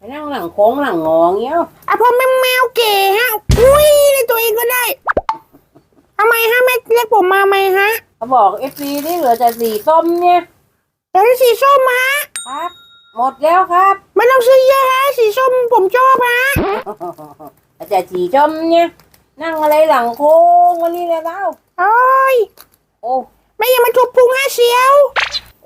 ไปนั่งหลังโค้งหลังงอเงี้ยอะผมเป็นแมวเก๋ฮะอุ้ยในตัวเองก็ได้ทำไมฮะไม่เรียกผมมาไหมฮะเขาบอกเอฟซีนี่เหลือแต่สีส้มเนี่ยเดี๋ยวสีส้มฮะครับ หมดแล้วครับไม่ต้องซื้อเยอะฮะสีส้มผมชอบฮะแต่สีส้มเนี่ย นั่งอะไรหลังโค้งวันนี้เลยเล่าโอ้ยโอ้ไม่อย่ามาทุบพุงฮะเสียว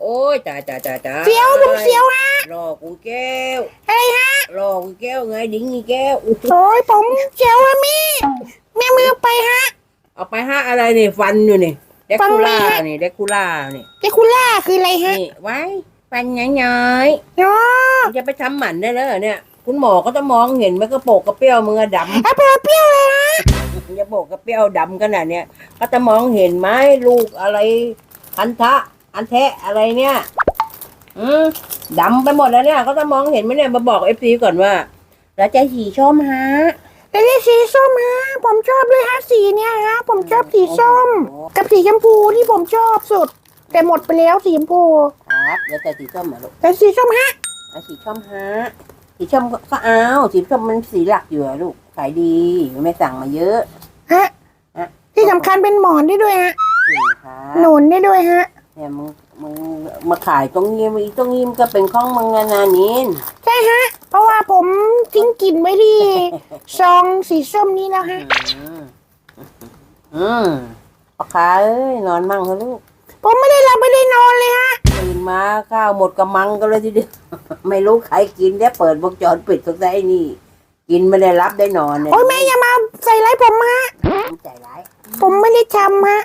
โอ้ยตายตายตายตายเสียวผมเสียวฮะรอกูแก้วอะไรฮะ รอกูแก้วไงดิ้งอีแก้วอู้หูโอ้ยผมเสียวฮะมี่แม่มือไปฮะเอาไปห้าอะไรนี่ฟันอยู่นี่เด็กฟันคูไม่ล่าให้นี่เด็กคูล่านี่เดคูล่าคืออะไรฮะนี่ไว้ฟันย้อยอ๋อๆมึงจะไปทำหมันได้แล้วเหรอเนี่ย คุณหมอก็ต้องมองเห็นมันกระโปกกระเปรี้ยวมือะดำอะเปรี้ยวเปรี้ยวเลยฮะจะบอกกับเปรี้ยวดำขนาดเนี้ยก็จะมองเห็นไหมลูกอะไรอันทะอันแทะอะไรเนี่ย อืม ดำไปหมดแล้วเนี่ยก็จะมองเห็นไหมเนี่ยมาบอกเอฟซีก่อนว่า แล้วจะสีชมฮะแล้วนี่สีส้มฮะ ผมชอบด้วยฮะสีเนี้ยฮะ ผมชอบสีส้ม กับสีชมพูที่ผมชอบสุด แต่หมดไปแล้วสีชมพู ครับแล้วแต่สีส้มเหรอลูกแต่สีส้มฮะ แล้วสีส้มฮะสีส้มก็ก็เอาสีส้มมันสีหลักอยู่อะลูกขายดีไม่สั่งมาเยอะฮะ ที่สำคัญเป็นหมอนได้ด้วยฮะจริงครับ หนุนได้ด้วยฮะ เนี่ยมึงมึงมาขายตรงนี้อีตรงนี้มันก็เป็นของมึงนะนานินใช่ฮะ เพราะว่าผมทิ้งกลิ่นไว้ที่ซองสีส้มนี้แล้วฮะ อืมอืมปาคาเอ้ยนอนมั่งเถอะลูกผมไม่ได้หลับไม่ได้นอนเลยฮะ ตื่นมาข้าวหมดกระมังกันเลยทีเดียว ไม่รู้ใครกินได้เปิดวงจรปิดตรงไหนนี่ กินไม่ได้รับได้นอนเนี่ยโอ้ยแม่อย่ามาใส่ร้ายผมฮะ ใจร้ายผมไม่ได้ทำฮะ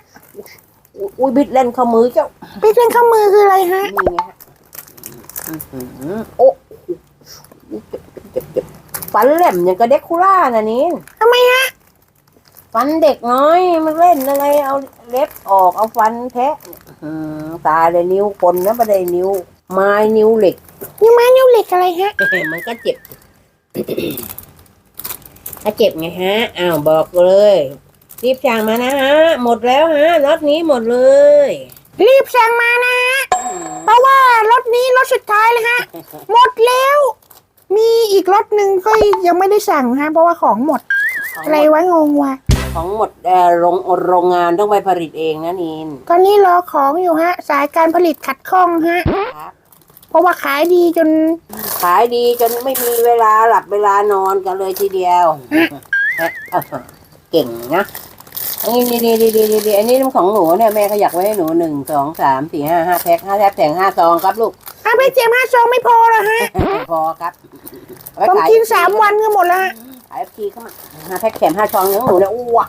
อุ๊ยอุ้ยบิดเล่นข้อมือเจ้า ไปเส้นข้ามือคืออะไรฮะ นี่ไงฮะอื้อหือโอ้เจ็บเจ็บเจ็บฟันแหลมอย่างกับเด็กคูล่านะนี่ทำไมฮะ ฟันเด็กน้อยมันเล่นอะไร เอาเล็บออกเอาฟันแทะอืมตายเลยนิ้วคนนะไม่ได้นิ้ว ไม้นิ้วเหล็ก นิ้วไม้นิ้วเหล็กอะไรฮะ มันก็เจ็บ ถ้าเจ็บไงฮะ อ้าวบอกเลย รีบสั่งมานะฮะ หมดแล้วฮะรถนี้หมดเลย รีบสั่งมานะฮะเพราะว่ารถนี้รถสุดท้ายเลยฮะ หมดแล้ว มีอีกรถหนึ่งก็ยังไม่ได้สั่งฮะ เพราะว่าของหมด ของอะไรหมดวะงงว่ะของหมดเอ่อโรงโรงงานต้องไปผลิตเองนะนินตอนนี้รอของอยู่ฮะ สายการผลิตขัดข้องฮะ ครับเพราะว่าขายดีจนขายดีจนไม่มีเวลาหลับเวลานอนกันเลยทีเดียว เก่งนะอั นนี้ดีดีดีดีดีดีอันนี้ของหนูเนี่ยแม่เขาอยากไว้ให้หนูหนึ่งสองสามสี่ห้าห้าแพ็คห้าแพ็คแถงห้าซองครับลูกอาไปเจ็บห้าซองไม่พอเหรอฮะไม่พอครับเอาผมไว้ขายกินสามวันก็หมดแล้วฮะขายทีเข้ามาห้าแพ็คแถมห้าซองของหนูเนี่ยอ้ว